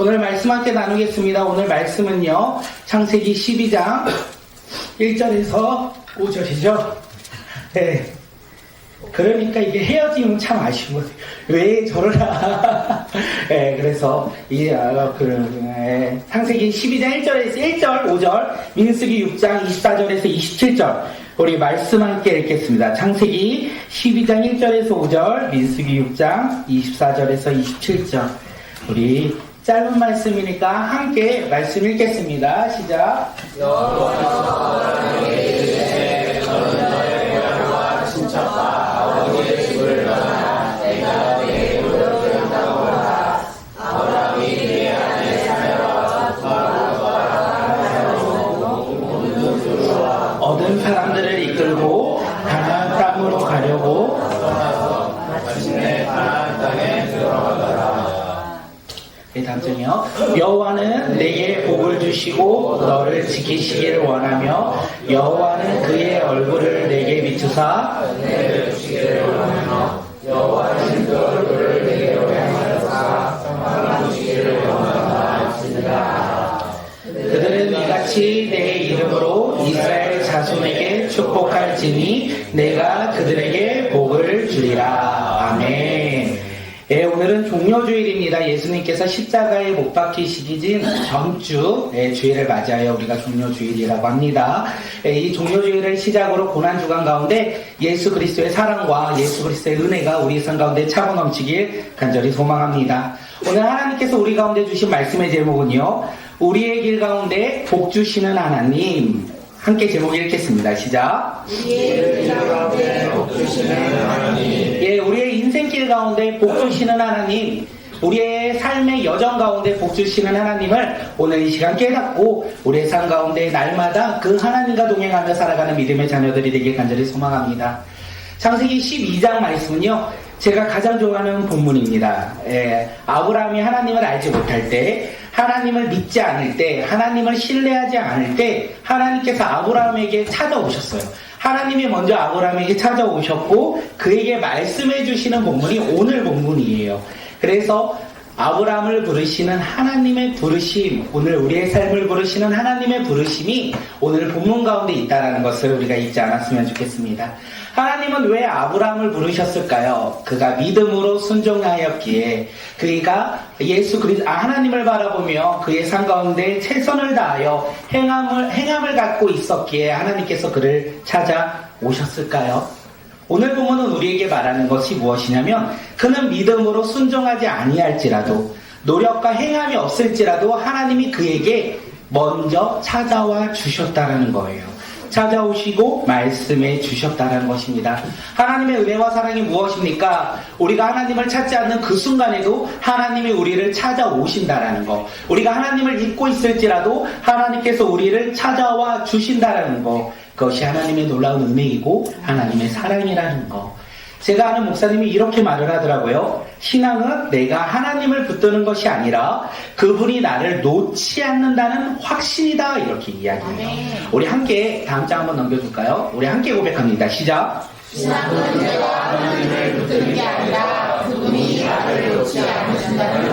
오늘 말씀 함께 나누겠습니다. 오늘 말씀은요, 창세기 12장 1절에서 5절이죠. 네. 그러니까 이게 헤어지면 참 아쉬운 거예요. 왜 저러나. 네, 그래서, 이, 아, 그, 예, 창세기 12장 1절에서 1절, 5절, 민수기 6장 24절에서 27절, 우리 말씀 함께 읽겠습니다. 창세기 12장 1절에서 5절, 민수기 6장 24절에서 27절. 우리 짧은 말씀이니까 함께 말씀 읽겠습니다. 시작. 여호와는 내게 복을 주시고 너를 지키시기를 원하며 여호와는 그의 얼굴을 내게 비추사 그들은 이같이 내 이름으로 이스라엘 자손에게 축복할지니 내가 그들에게 복을 주리라. 아멘. 예, 오늘은 종료주일입니다. 예수님께서 십자가에 못 박히시기 전 전주 예, 주일을 맞이하여 우리가 종료주일이라고 합니다. 예, 이 종료주일을 시작으로 고난주간 가운데 예수 그리스도의 사랑과 예수 그리스도의 은혜가 우리 삶 가운데 차고 넘치길 간절히 소망합니다. 오늘 하나님께서 우리 가운데 주신 말씀의 제목은요. 우리의 길 가운데 복 주시는 하나님. 함께 제목 읽겠습니다. 시작. 예, 우리의 인생길 가운데 복 주시는 하나님, 우리의 삶의 여정 가운데 복 주시는 하나님을 오늘 이 시간 깨닫고 우리의 삶 가운데 날마다 그 하나님과 동행하며 살아가는 믿음의 자녀들이 되길 간절히 소망합니다. 창세기 12장 말씀은요, 제가 가장 좋아하는 본문입니다. 예, 아브라함이 하나님을 알지 못할 때, 하나님을 믿지 않을 때, 하나님을 신뢰하지 않을 때, 하나님께서 아브라함에게 찾아오셨어요. 하나님이 먼저 아브라함에게 찾아오셨고, 그에게 말씀해 주시는 본문이 오늘 본문이에요. 그래서 아브라함을 부르시는 하나님의 부르심, 오늘 우리의 삶을 부르시는 하나님의 부르심이 오늘 본문 가운데 있다는 것을 우리가 잊지 않았으면 좋겠습니다. 하나님은 왜 아브라함을 부르셨을까요? 그가 믿음으로 순종하였기에 그가 예수 그리스도 아, 하나님을 바라보며 그의 삶 가운데 최선을 다하여 행함을 행함을 갖고 있었기에 하나님께서 그를 찾아 오셨을까요? 오늘 본문은 우리에게 말하는 것이 무엇이냐면 그는 믿음으로 순종하지 아니할지라도 노력과 행함이 없을지라도 하나님이 그에게 먼저 찾아와 주셨다라는 거예요. 찾아오시고 말씀해 주셨다는 것입니다. 하나님의 은혜와 사랑이 무엇입니까? 우리가 하나님을 찾지 않는 그 순간에도 하나님이 우리를 찾아오신다라는 것. 우리가 하나님을 잊고 있을지라도 하나님께서 우리를 찾아와 주신다라는 것. 그것이 하나님의 놀라운 은혜이고 하나님의 사랑이라는 것. 제가 아는 목사님이 이렇게 말을 하더라고요. 신앙은 내가 하나님을 붙드는 것이 아니라 그분이 나를 놓지 않는다는 확신이다. 이렇게 이야기해요. 우리 함께 다음 장 한번 넘겨줄까요? 우리 함께 고백합니다. 시작. 신앙은 내가 하나님을 붙드는 게 아니라 그분이 나를 놓지 않으신다는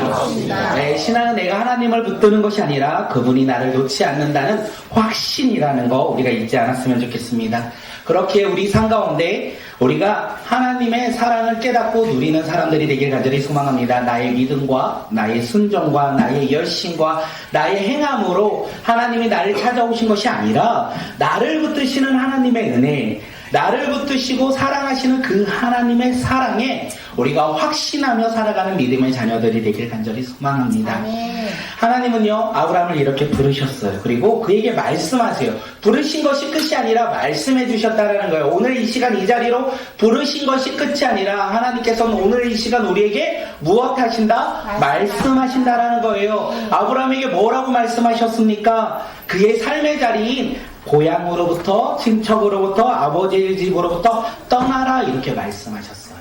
신앙은 내가 하나님을 붙드는 것이 아니라 그분이 나를 놓지 않는다는 확신이라는 거 우리가 잊지 않았으면 좋겠습니다. 그렇게 우리 삶 가운데 우리가 하나님의 사랑을 깨닫고 누리는 사람들이 되길 간절히 소망합니다. 나의 믿음과 나의 순종과 나의 열심과 나의 행함으로 하나님이 나를 찾아오신 것이 아니라 나를 붙드시는 하나님의 은혜, 나를 붙드시고 사랑하시는 그 하나님의 사랑에 우리가 확신하며 살아가는 믿음의 자녀들이 되길 간절히 소망합니다. 아멘. 하나님은요, 아브라함을 이렇게 부르셨어요. 그리고 그에게 말씀하세요. 부르신 것이 끝이 아니라 말씀해 주셨다라는 거예요. 오늘 이 시간 이 자리로 부르신 것이 끝이 아니라 하나님께서는 오늘 이 시간 우리에게 무엇 하신다? 말씀하신다라는 거예요. 아브라함에게 뭐라고 말씀하셨습니까? 그의 삶의 자리인 고향으로부터, 친척으로부터, 아버지의 집으로부터 떠나라 이렇게 말씀하셨어요.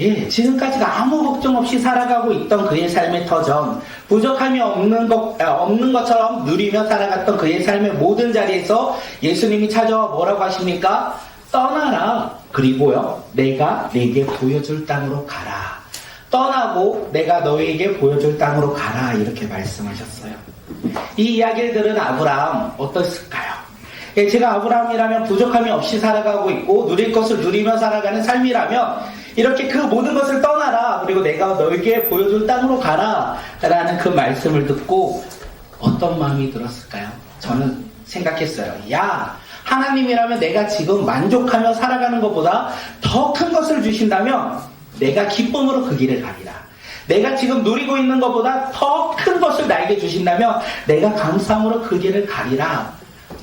예, 지금까지가 아무 걱정 없이 살아가고 있던 그의 삶의 터전, 부족함이 없는 것, 아, 없는 것처럼 누리며 살아갔던 그의 삶의 모든 자리에서 예수님이 찾아와 뭐라고 하십니까? 떠나라. 그리고요, 내가 내게 보여줄 땅으로 가라. 떠나고 내가 너희에게 보여줄 땅으로 가라 이렇게 말씀하셨어요. 이 이야기를 들은 아브라함 어떻을까요? 예, 제가 아브라함이라면 부족함이 없이 살아가고 있고 누릴 것을 누리며 살아가는 삶이라면 이렇게 그 모든 것을 떠나라 그리고 내가 너에게 보여줄 땅으로 가라 라는 그 말씀을 듣고 어떤 마음이 들었을까요? 저는 생각했어요. 야 하나님이라면 내가 지금 만족하며 살아가는 것보다 더 큰 것을 주신다면 내가 기쁨으로 그 길을 가리라. 내가 지금 누리고 있는 것보다 더 큰 것을 나에게 주신다면 내가 감사함으로 그 길을 가리라.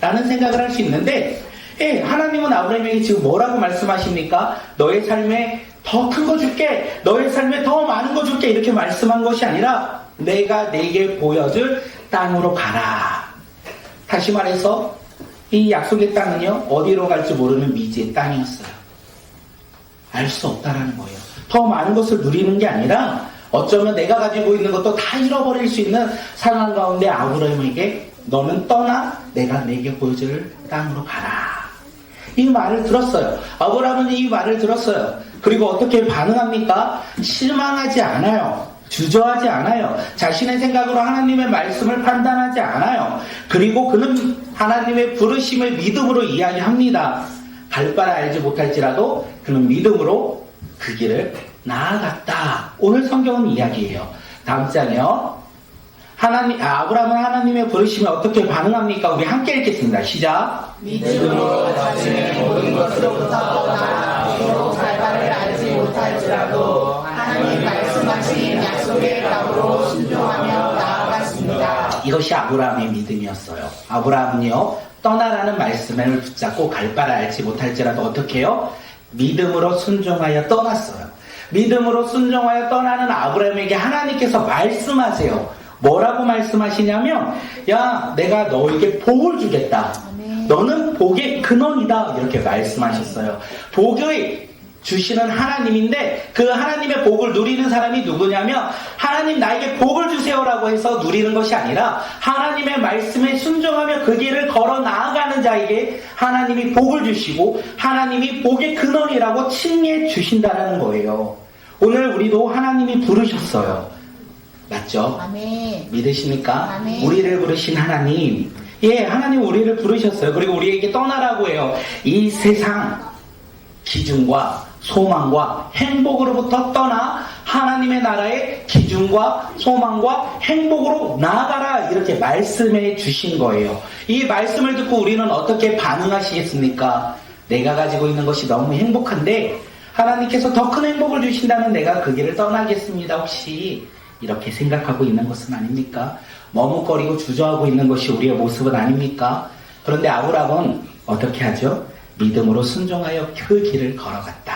라는 생각을 할 수 있는데, 예, 하나님은 아브라함에게 지금 뭐라고 말씀하십니까? 너의 삶에 더 큰 거 줄게, 너의 삶에 더 많은 거 줄게, 이렇게 말씀한 것이 아니라, 내가 내게 보여줄 땅으로 가라. 다시 말해서, 이 약속의 땅은요, 어디로 갈지 모르는 미지의 땅이었어요. 알 수 없다라는 거예요. 더 많은 것을 누리는 게 아니라 어쩌면 내가 가지고 있는 것도 다 잃어버릴 수 있는 상황 가운데 아브라함에게 너는 떠나 내가 내게 보여줄 땅으로 가라. 이 말을 들었어요. 아브라함은 이 말을 들었어요. 그리고 어떻게 반응합니까? 실망하지 않아요. 주저하지 않아요. 자신의 생각으로 하나님의 말씀을 판단하지 않아요. 그리고 그는 하나님의 부르심을 믿음으로 이야기합니다. 갈 바를 알지 못할지라도 그는 믿음으로 그 길을 나아갔다. 오늘 성경은 이야기예요. 다음 장이요. 하나님, 아, 아브라함은 하나님의 부르심에 어떻게 반응합니까? 우리 함께 읽겠습니다. 시작. 믿음으로 자신의 모든 것으로부터 떠나 비록 갈 바를 알지 못할지라도 하나님 말씀하신 약속의 땅으로 순종하며 나아갔습니다. 이것이 아브라함의 믿음이었어요. 아브라함은요, 떠나라는 말씀을 붙잡고 갈 바를 알지 못할지라도 어떻게 해요? 믿음으로 순종하여 떠났어요. 믿음으로 순종하여 떠나는 아브라함에게 하나님께서 말씀하세요. 뭐라고 말씀하시냐면, 야, 내가 너에게 복을 주겠다. 너는 복의 근원이다. 이렇게 말씀하셨어요. 복의 주시는 하나님인데 그 하나님의 복을 누리는 사람이 누구냐면 하나님 나에게 복을 주세요라고 해서 누리는 것이 아니라 하나님의 말씀에 순종하며 그 길을 걸어 나아가는 자에게 하나님이 복을 주시고 하나님이 복의 근원이라고 칭해 주신다는 거예요. 오늘 우리도 하나님이 부르셨어요. 맞죠? 아멘. 믿으십니까? 아멘. 우리를 부르신 하나님. 예, 하나님 우리를 부르셨어요. 그리고 우리에게 떠나라고 해요. 이 세상 기준과 소망과 행복으로부터 떠나 하나님의 나라의 기준과 소망과 행복으로 나아가라 이렇게 말씀해 주신 거예요. 이 말씀을 듣고 우리는 어떻게 반응하시겠습니까? 내가 가지고 있는 것이 너무 행복한데 하나님께서 더 큰 행복을 주신다면 내가 그 길을 떠나겠습니다. 혹시 이렇게 생각하고 있는 것은 아닙니까? 머뭇거리고 주저하고 있는 것이 우리의 모습은 아닙니까? 그런데 아브라함은 어떻게 하죠? 믿음으로 순종하여 그 길을 걸어갔다.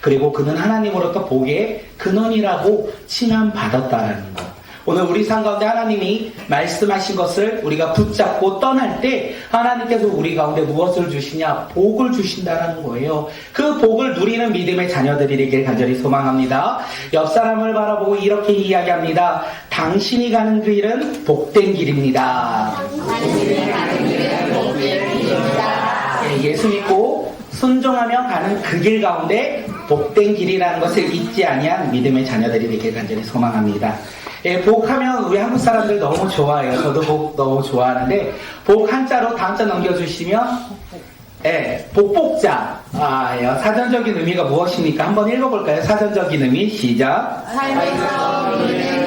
그리고 그는 하나님으로부터 복의 근원이라고 칭함 받았다라는 것. 오늘 우리 삶 가운데 하나님이 말씀하신 것을 우리가 붙잡고 떠날 때 하나님께서 우리 가운데 무엇을 주시냐? 복을 주신다는 거예요. 그 복을 누리는 믿음의 자녀들이 되길 간절히 소망합니다. 옆 사람을 바라보고 이렇게 이야기합니다. 당신이 가는 그 길은 복된 길입니다. 길은 복된 길입니다. 예, 예수 믿고 순종하며 가는 그 길 가운데 복된 길이라는 것을 잊지 아니한 믿음의 자녀들이 되길 간절히 소망합니다. 예, 복하면 우리 한국 사람들 너무 좋아해요. 저도 복 너무 좋아하는데 복 한자로 다음 자 넘겨주시면 예, 복복자. 아, 예, 사전적인 의미가 무엇입니까? 한번 읽어볼까요? 사전적인 의미 시작. 삶에서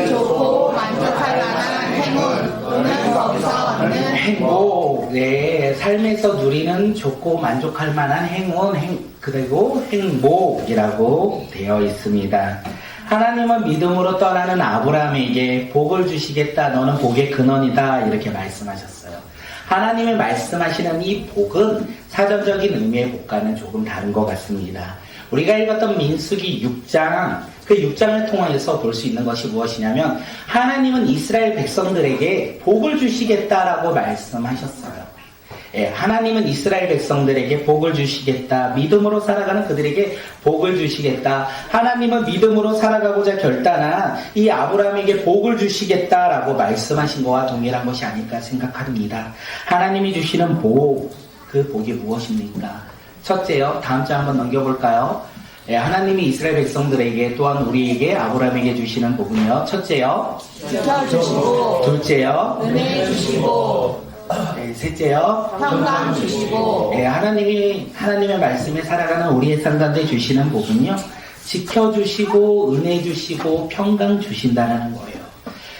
행복, 네, 삶에서 누리는 좋고 만족할 만한 행운, 행, 그리고 행복이라고 되어 있습니다. 하나님은 믿음으로 떠나는 아브라함에게 복을 주시겠다. 너는 복의 근원이다. 이렇게 말씀하셨어요. 하나님의 말씀하시는 이 복은 사전적인 의미의 복과는 조금 다른 것 같습니다. 우리가 읽었던 민수기 6장, 그 6장을 통해서 볼 수 있는 것이 무엇이냐면, 하나님은 이스라엘 백성들에게 복을 주시겠다라고 말씀하셨어요. 예, 하나님은 이스라엘 백성들에게 복을 주시겠다. 믿음으로 살아가는 그들에게 복을 주시겠다. 하나님은 믿음으로 살아가고자 결단한 이 아브라함에게 복을 주시겠다라고 말씀하신 것과 동일한 것이 아닐까 생각합니다. 하나님이 주시는 복, 그 복이 무엇입니까? 첫째요, 다음 장 한번 넘겨볼까요? 예, 하나님이 이스라엘 백성들에게 또한 우리에게 아브라함에게 주시는 복은요. 첫째요. 지켜주시고 둘째요. 은혜 주시고 예, 셋째요. 평강 주시고 예, 하나님이 하나님의 말씀에 살아가는 우리의 상관에 주시는 복은요. 지켜주시고 은혜 주시고 평강 주신다는 거예요.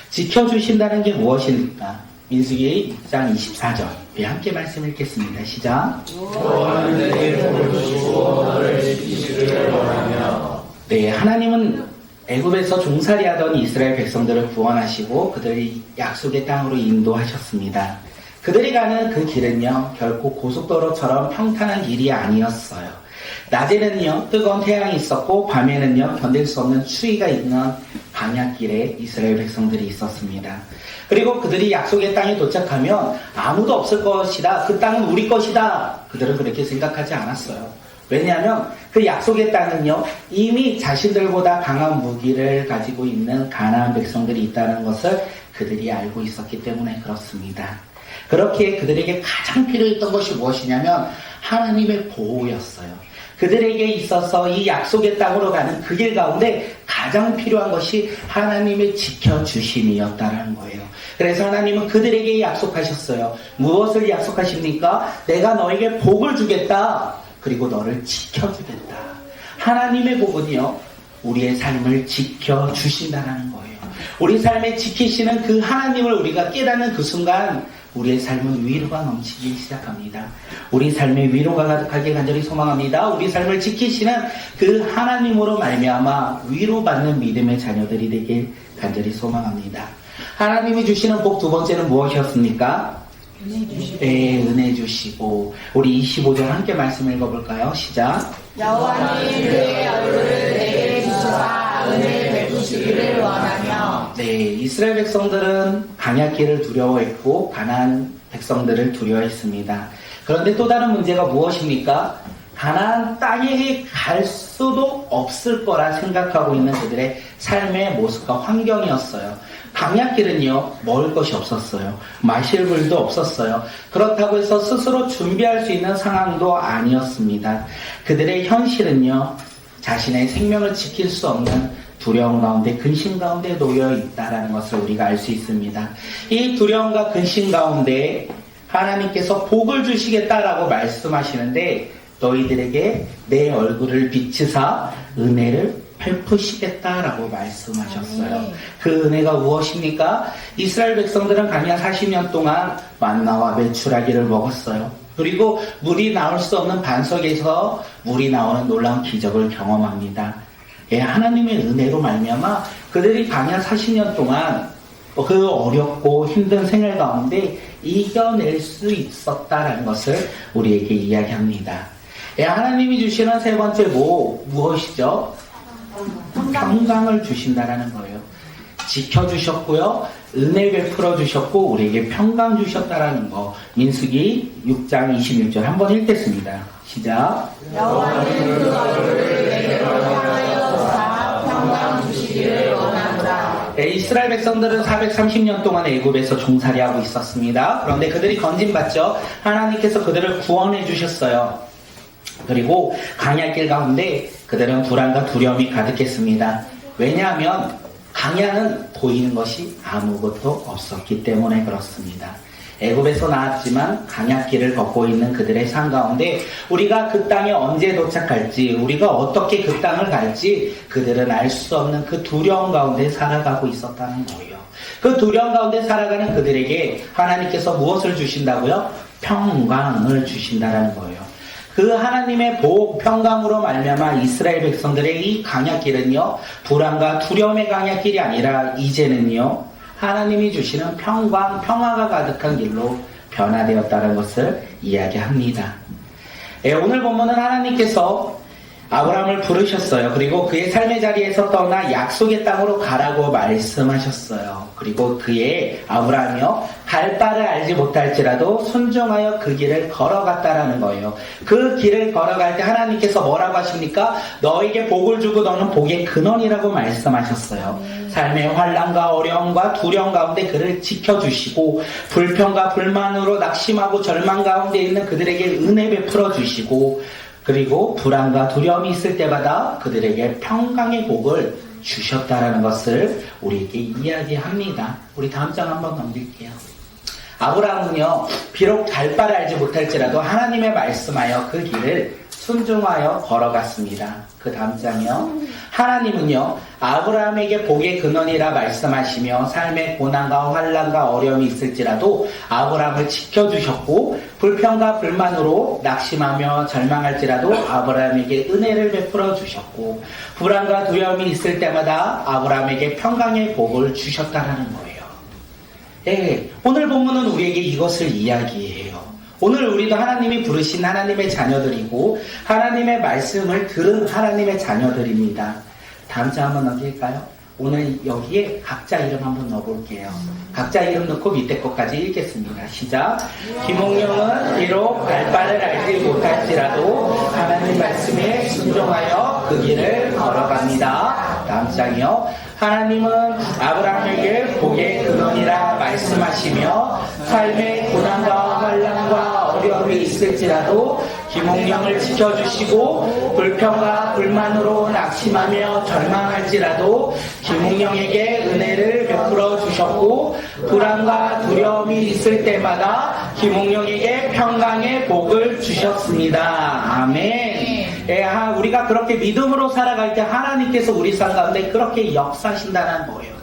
지켜주신다는 게 무엇입니까? 민수기 6장 24절. 예, 함께 말씀 읽겠습니다. 시작. 네, 하나님은 애굽에서 종살이하던 이스라엘 백성들을 구원하시고 그들이 약속의 땅으로 인도하셨습니다. 그들이 가는 그 길은요, 결코 고속도로처럼 평탄한 길이 아니었어요. 낮에는요, 뜨거운 태양이 있었고, 밤에는요, 견딜 수 없는 추위가 있는 방향길에 이스라엘 백성들이 있었습니다. 그리고 그들이 약속의 땅에 도착하면 아무도 없을 것이다. 그 땅은 우리 것이다. 그들은 그렇게 생각하지 않았어요. 왜냐하면 그 약속의 땅은요 이미 자신들보다 강한 무기를 가지고 있는 가나안 백성들이 있다는 것을 그들이 알고 있었기 때문에 그렇습니다. 그렇게 그들에게 가장 필요했던 것이 무엇이냐면 하나님의 보호였어요. 그들에게 있어서 이 약속의 땅으로 가는 그 길 가운데 가장 필요한 것이 하나님의 지켜주심이었다는 거예요. 그래서 하나님은 그들에게 약속하셨어요. 무엇을 약속하십니까? 내가 너에게 복을 주겠다. 그리고 너를 지켜주겠다. 하나님의 복은요, 우리의 삶을 지켜주신다는 거예요. 우리 삶에 지키시는 그 하나님을 우리가 깨닫는 그 순간, 우리의 삶은 위로가 넘치기 시작합니다. 우리 삶에 위로가 가득하게 간절히 소망합니다. 우리 삶을 지키시는 그 하나님으로 말미암아 위로받는 믿음의 자녀들이 되길 간절히 소망합니다. 하나님이 주시는 복 두 번째는 무엇이었습니까? 네, 은혜 주시고 우리 25절 함께 말씀 읽어볼까요? 시작. 여호와님 그의 얼굴을 내게 주시사 은혜를 베푸시기를 원하며 네, 이스라엘 백성들은 강약길을 두려워했고 가나안 백성들을 두려워했습니다. 그런데 또 다른 문제가 무엇입니까? 가나안 땅에 갈 수도 없을 거라 생각하고 있는 그들의 삶의 모습과 환경이었어요. 강약길은요, 먹을 것이 없었어요. 마실 물도 없었어요. 그렇다고 해서 스스로 준비할 수 있는 상황도 아니었습니다. 그들의 현실은요, 자신의 생명을 지킬 수 없는 두려움 가운데 근심 가운데 놓여 있다라는 것을 우리가 알 수 있습니다. 이 두려움과 근심 가운데 하나님께서 복을 주시겠다라고 말씀하시는데 너희들에게 내 얼굴을 비치사 은혜를 베푸시겠다라고 말씀하셨어요. 그 은혜가 무엇입니까? 이스라엘 백성들은 강야 40년 동안 만나와 메추라기를 먹었어요. 그리고 물이 나올 수 없는 반석에서 물이 나오는 놀라운 기적을 경험합니다. 예, 하나님의 은혜로 말미암아 그들이 강야 40년 동안 그 어렵고 힘든 생활 가운데 이겨낼 수 있었다라는 것을 우리에게 이야기합니다. 예, 하나님이 주시는 세 번째 뭐 무엇이죠? 평강을 주신다라는 거예요. 지켜주셨고요. 은혜 베풀어 주셨고 우리에게 평강 주셨다라는 거. 민수기 6장 26절 한번 읽겠습니다. 시작. 이스라엘 백성들은 430년 동안 애굽에서 종살이하고 있었습니다. 그런데 그들이 건진받죠. 하나님께서 그들을 구원해 주셨어요. 그리고 강야길 가운데 그들은 불안과 두려움이 가득했습니다. 왜냐하면 강야는 보이는 것이 아무것도 없었기 때문에 그렇습니다. 애굽에서 나왔지만 강약길을 걷고 있는 그들의 삶 가운데 우리가 그 땅에 언제 도착할지 우리가 어떻게 그 땅을 갈지 그들은 알 수 없는 그 두려움 가운데 살아가고 있었다는 거예요. 그 두려움 가운데 살아가는 그들에게 하나님께서 무엇을 주신다고요? 평강을 주신다라는 거예요. 그 하나님의 보호 평강으로 말미암아 이스라엘 백성들의 이 강약길은요 불안과 두려움의 강약길이 아니라 이제는요 하나님이 주시는 평강 평화가 가득한 길로 변화되었다는 것을 이야기합니다. 예, 오늘 본문은 하나님께서 아브라함을 부르셨어요. 그리고 그의 삶의 자리에서 떠나 약속의 땅으로 가라고 말씀하셨어요. 그리고 그의 아브라함이요 갈 바를 알지 못할지라도 순종하여 그 길을 걸어갔다라는 거예요. 그 길을 걸어갈 때 하나님께서 뭐라고 하십니까? 너에게 복을 주고 너는 복의 근원이라고 말씀하셨어요. 삶의 환란과 어려움과 두려움 가운데 그를 지켜주시고 불평과 불만으로 낙심하고 절망 가운데 있는 그들에게 은혜 베풀어 주시고 그리고 불안과 두려움이 있을 때마다 그들에게 평강의 복을 주셨다라는 것을 우리에게 이야기합니다. 우리 다음 장 한번 넘길게요. 아브라함은요, 비록 달바를 알지 못할지라도 하나님의 말씀하여 그 길을 순종하여 걸어갔습니다. 그 다음 장이요. 하나님은요, 아브라함에게 복의 근원이라 말씀하시며 삶의 고난과 환란과 어려움이 있을지라도 아브라함을 지켜주셨고 불평과 불만으로 낙심하며 절망할지라도 아브라함에게 은혜를 베풀어 주셨고 불안과 두려움이 있을 때마다 아브라함에게 평강의 복을 주셨다라는 거예요. 예, 오늘 본문은 우리에게 이것을 이야기해요. 오늘 우리도 하나님이 부르신 하나님의 자녀들이고 하나님의 말씀을 들은 하나님의 자녀들입니다. 다음 장 한번 넘길까요? 오늘 여기에 각자 이름 한번 넣어볼게요. 각자 이름 넣고 밑에 것까지 읽겠습니다. 시작. 김홍영은 비록 발바를 알지 못할지라도 하나님 말씀에 순종하여 그 길을 걸어갑니다. 다음 장이요. 하나님은 아브라함에게 복의 근원이라 말씀하시며 삶의 고난과 환란과 어려움이 있을지라도 김홍령을 지켜주시고 불평과 불만으로 낙심하며 절망할지라도 김홍령에게 은혜를 베풀어 주셨고 불안과 두려움이 있을 때마다 김홍령에게 평강의 복을 주셨습니다. 아멘. 예, 아, 우리가 그렇게 믿음으로 살아갈 때 하나님께서 우리 삶 가운데 그렇게 역사하신다는 거예요.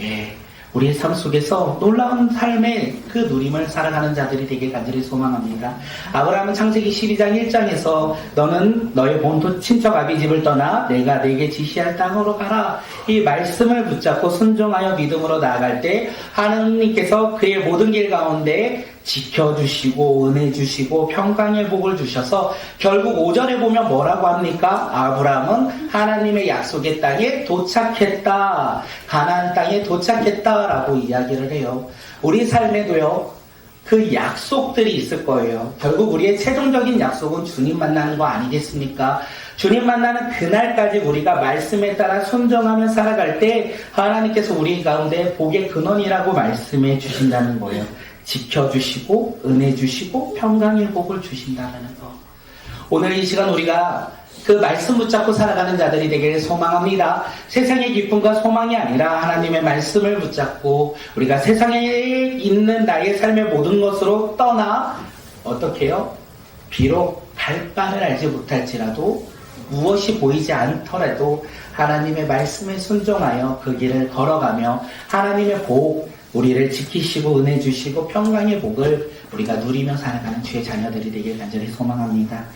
예, 우리의 삶 속에서 놀라운 삶의 그 누림을 살아가는 자들이 되길 간절히 소망합니다. 아브라함은 창세기 12장 1장에서 너는 너의 본토 친척 아비 집을 떠나 내가 내게 지시할 땅으로 가라. 이 말씀을 붙잡고 순종하여 믿음으로 나아갈 때 하나님께서 그의 모든 길 가운데 지켜주시고 은혜 주시고 평강의 복을 주셔서 결국 5절에 보면 뭐라고 합니까? 아브라함은 하나님의 약속의 땅에 도착했다. 가나안 땅에 도착했다라고 이야기를 해요. 우리 삶에도요. 그 약속들이 있을 거예요. 결국 우리의 최종적인 약속은 주님 만나는 거 아니겠습니까? 주님 만나는 그날까지 우리가 말씀에 따라 순종하며 살아갈 때 하나님께서 우리 가운데 복의 근원이라고 말씀해 주신다는 거예요. 지켜주시고 은혜 주시고 평강의 복을 주신다는 거. 오늘 이 시간 우리가 그 말씀 붙잡고 살아가는 자들이 되기를 소망합니다. 세상의 기쁨과 소망이 아니라 하나님의 말씀을 붙잡고 우리가 세상에 있는 나의 삶의 모든 것으로 떠나 어떻게 해요? 비록 갈 바를 알지 못할지라도 무엇이 보이지 않더라도 하나님의 말씀에 순종하여 그 길을 걸어가며 하나님의 복, 우리를 지키시고 은혜 주시고 평강의 복을 우리가 누리며 살아가는 주의 자녀들이 되길 간절히 소망합니다.